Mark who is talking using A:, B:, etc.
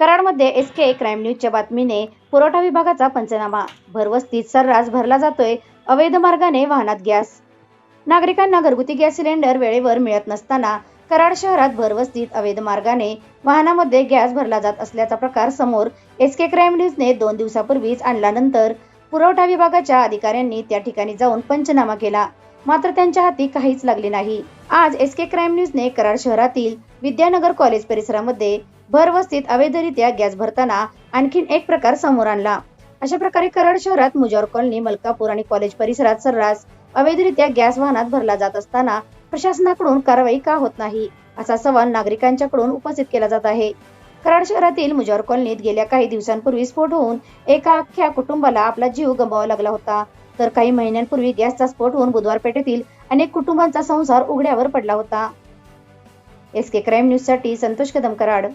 A: कराडमध्ये S K crime न्यूजच्या बातमीने पुरवठा विभागाचा पंचनामा. भरवस्तीत सर्रास भरला जातोय अवैध मार्गाने वाहनात गॅस. नागरिकांना घरगुती गॅस सिलेंडर वेळेवर मिळत नसताना कराड शहरात भरवस्तीत अवैध मार्गाने वाहनामध्ये गॅस भरला जात असल्याचा प्रकार समोर एस के क्राईम न्यूजने दोन दिवसापूर्वीच आणल्यानंतर पुरवठा विभागाच्या अधिकाऱ्यांनी त्या ठिकाणी जाऊन पंचनामा केला. मात्र त्यांच्या हाती काहीच लागले नाही. आज एस के क्राईम न्यूजने कराड शहरातील विद्यानगर कॉलेज परिसरामध्ये भरवस्तीत अवैधरित्या गॅस भरताना आणखीन एक प्रकार समोर आणला. अशा प्रकारे कराड शहरात मुजॉर कॉलनी मलकापूर आणि कॉलेज परिसरात सर्रास अवैधरित्या गॅस वाहनात भरला जात असताना प्रशासनाकडून कारवाई का होत नाही असा सवाल नागरिकांच्याकडून उपस्थित केला जात आहे. कराड शहरातील मुजॉर कॉलनीत गेल्या काही दिवसांपूर्वी स्फोट होऊन एका अख्ख्या कुटुंबाला आपला जीव गमवावा लागला होता. तर काही महिन्यांपूर्वी गॅसचा स्फोट होऊन बुधवार पेठेतील अनेक कुटुंबांचा संसार उघड्यावर पडला होता. एस के क्राईम न्यूजसाठी संतोष कदम कराड